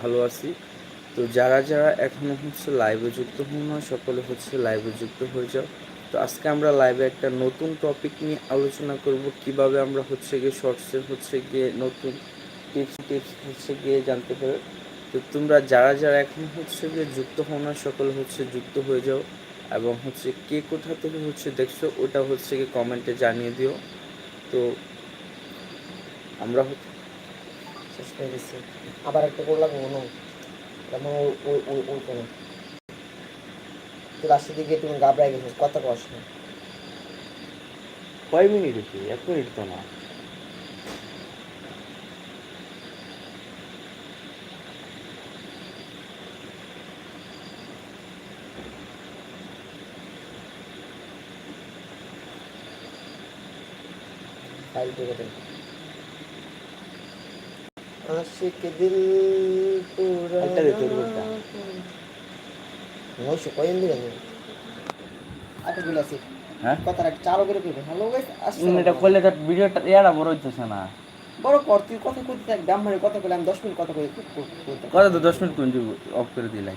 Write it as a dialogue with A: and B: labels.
A: ভালো আছি। তো যারা যারা এখনও হচ্ছে লাইভে যুক্ত হন না, সকলে হচ্ছে লাইভে যুক্ত হয়ে যাও। তো আজকে আমরা লাইভে একটা নতুন টপিক নিয়ে আলোচনা করব, কীভাবে আমরা হচ্ছে গিয়ে শর্টসের হচ্ছে গিয়ে নতুন টিপস টিপস হচ্ছে গিয়ে জানতে পারো তো তোমরা যারা যারা এখন হচ্ছে গিয়ে যুক্ত হও না, সকলে হচ্ছে যুক্ত হয়ে যাও এবং হচ্ছে কে কোথা থেকে হচ্ছে দেখছ, ওটা হচ্ছে গিয়ে কমেন্টে জানিয়ে দিও। তো আমরা হচ্ছে
B: শেষ করে দিচ্ছি। আবার একটা করলাম হয় যেমন ওই ওই ওই কোনো। তো রাস্তা দিকে তুমি গাবড়াই গেছো কত কষ্ট
A: কয় মিনিট হচ্ছে এক মিনিট তো না।
B: ফাইল করে দেন। আশিক দিল
A: তোর বলটা।
B: আচ্ছা গুলো আছে
A: হ্যাঁ
B: কথা রাখ চালু করে কইবে হ্যালো গাইস
A: তুমি এটা করলে তো ভিডিওটা ইয়াটা বড় হইতেছে না
B: বড় কর তুই কথা কইতে থাক কথা দশ মিনিট কথা কই
A: তো মিনিট কোন অফ করে দিলাই